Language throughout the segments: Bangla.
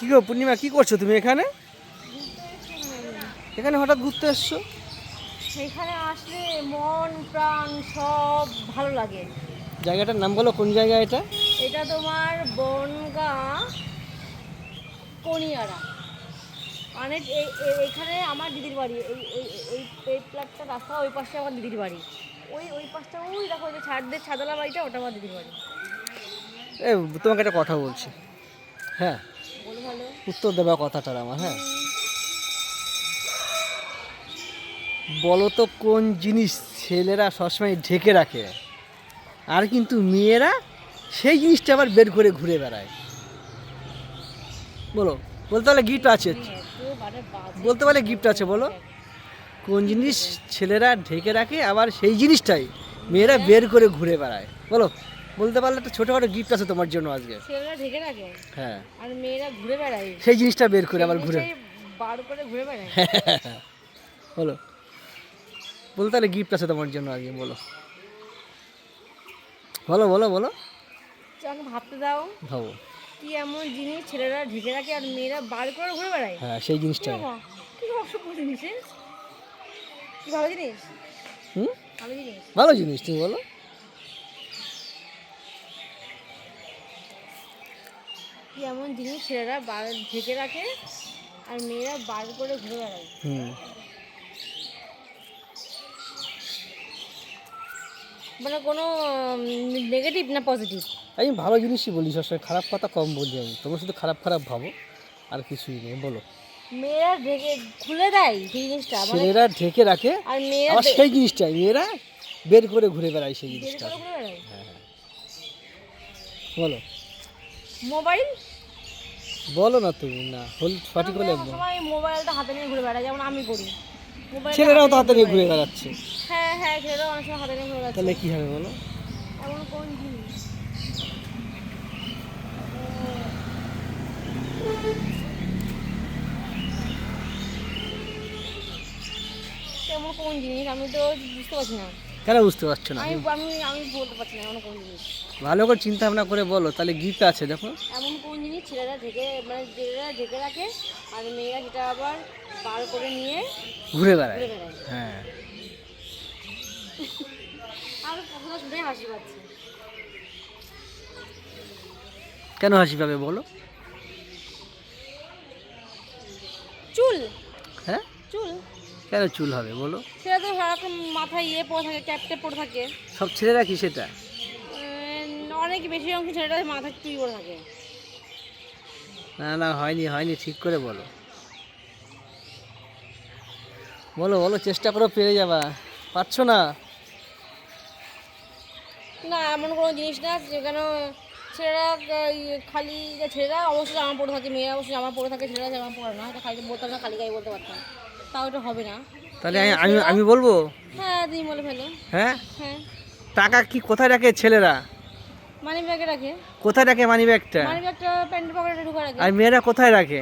কি গো পূর্ণিমা কি করছ তুমি এখানে? এখানে হঠাৎ ঘুরতে এসছো? এখানে আসলে মন প্রাণ সব ভালো লাগে। জায়গাটার নাম বলো কোন জায়গা এটা? এটা তোমার বনগাঁ কনিয়ারা। মানে এই- এই- এখানে আমার দিদির বাড়ি। এই এই এই এই প্লাটটা রাস্তা ওই পাশে আমার দিদির বাড়ি। ওই ওই পাশটা ওই দেখো যে ছাদদের ছাদলা বাড়িটা ওটা আমার দিদির বাড়ি। এ তোমাকে একটা কথা বলছি। হ্যাঁ উত্তর দেবা কথাটার আমার হ্যাঁ। বলো তো কোন জিনিস ছেলেরা সবসময় ঢেকে রাখে, আর কিন্তু মেয়েরা সেই জিনিসটা আবার বের করে ঘুরে বেড়ায়। বলো, বলতে পারলে গিফট আছে। বলতে পারলে গিফট আছে, বলো। কোন জিনিস ছেলেরা ঢেকে রাখে, আবার সেই জিনিসটাই মেয়েরা বের করে ঘুরে বেড়ায়, বলো। বলতে পারলে একটা ছোটোখাটো গিফট আছে তোমার জন্য আজকে। ছেলেরা ঢেকে রাখে? হ্যাঁ। আর মেয়েরা ঘুরে বেড়ায়। সেই জিনিসটা বের করে আবার ঘুরে। বার করে ঘুরে বেড়ায়। বলো। বলতে পারলে গিফট আছে তোমার জন্য আজকে বলো। বলো বলো বলো। আমাকে ভাবতে দাও। ভাবো। কি এমন জিনিস ছেলেরা ঢেকে রাখে আর মেয়েরা বার করে ঘুরে বেড়ায়? হ্যাঁ সেই জিনিসটা কি অসভ্য জিনিস কি ভালো জিনিস? হুম? ভালো জিনিস। ভালো জিনিস তুমি বলো। কি এমন জিনিস ছেলেরা বার ঢেকে রাখে আর মেয়েরা বার করে ঘুরে বেড়ায়। মানে কোনো নেগেটিভ না পজিটিভ আমি ভালো জিনিসই বলি সবসময় খারাপ কথা কম বলি আমি। তোমরা শুধু খারাপ খারাপ ভাবো আর কিছুই নেই বলো। মেয়েরা ঢেকে খুলে দেয় সেই জিনিসটা মানে ছেলেরা ঢেকে রাখে আর মেয়েরা সেই জিনিসটাই মেয়েরা বের করে ঘুরে বেড়ায় সেই জিনিসটা। করে বলো। মোবাইল? বলো না তুমি না হল সঠিক হলে বলো। সবাই মোবাইলটা হাতে নিয়ে ঘুরে বেড়ায় যেমন আমি করি। মোবাইল ছেলেরাও তো হাতে নিয়ে ঘুরে বেড়াচ্ছে। হ্যাঁ হ্যাঁ ছেলেরা অনেক সময় হাতে নিয়ে ঘুরে বেড়াচ্ছে। তাহলে কি হবে বলো? এমন কোন জিনিস? এমন কোন জিনিস? আমি তো বুঝতে পারছি না। কেন বুঝতে পারছ না? আমি আমি আমি বলতে পারছি না এমন কোন জিনিস। ভালো করে চিন্তা ভাবনা করে বলো তাহলে গিফট আছে দেখো। এমন কোন জিনিস ছেলেরা ঢেকে মানে ছেলেরা ঢেকে রাখে আর মেয়েরা সেটা আবার বার করে নিয়ে ঘুরে বেড়ায়। হ্যাঁ। আর কথা শুনে হাসি পাচ্ছে। কেন হাসি পাবে বলো? চুল। হ্যাঁ? চুল। কেন চুল হবে বলো? সেটা তো সারাক্ষণ মাথায় ইয়ে পড়ে থাকে ক্যাপটে পড়ে থাকে। সব ছেলেরা কি সেটা? অনেক বেশি অংশ ছেলেটা মাথায় চুল করে থাকে। না না হয়নি হয়নি ঠিক করে বলো। বলো বলো চেষ্টা করো পেরে যাবা। পারছ না? না এমন কোনো জিনিস না যেখানে ছেলেরা খালি যে ছেলেরা অবশ্যই জামা পরে থাকে মেয়েরা অবশ্যই জামা পরে থাকে ছেলেরা জামা পরে না এটা খালি বলতাম না খালি গায়ে বলতে পারতাম তাও এটা হবে না। তাহলে আমি আমি বলব? হ্যাঁ তুমি বলে ফেলো। হ্যাঁ? হ্যাঁ। টাকা কি কোথায় রাখে ছেলেরা? মানি ব্যাগে রাখে। কোথায় রাখে মানি ব্যাগটা? মানি ব্যাগটা প্যান্টের পকেটে ঢুকে রাখে আর মেয়েরা কোথায় রাখে?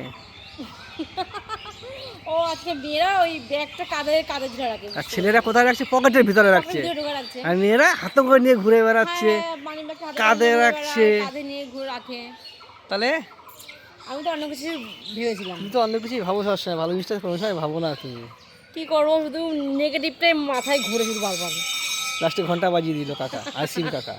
ও আজকে মেয়েরা ওই ব্যাগটা কাঁধে কাঁধে ধরে রাখে আর ছেলেরা কোথায় রাখছে? পকেটের ভিতরে রাখছে। আর মেয়েরা হাতে করে নিয়ে ঘুরে বেড়াচ্ছে হ্যাঁ, কাঁধে রাখছে। কাঁধে নিয়ে ঘুরে রাখে। তাহলে? আমি তো অন্য কিছু ভেবেছিলাম। তুমি তো অন্য কিছুই ভাবো সবসময় ভালো জিনিসটা কোনো সময় ভাবো না তুমি। কি করব? শুধু নেগেটিভটাই মাথায় ঘুরে শুধু বারবার। লাস্টে ঘণ্টা বাজিয়ে দিল কাকা আর সিম কাকা।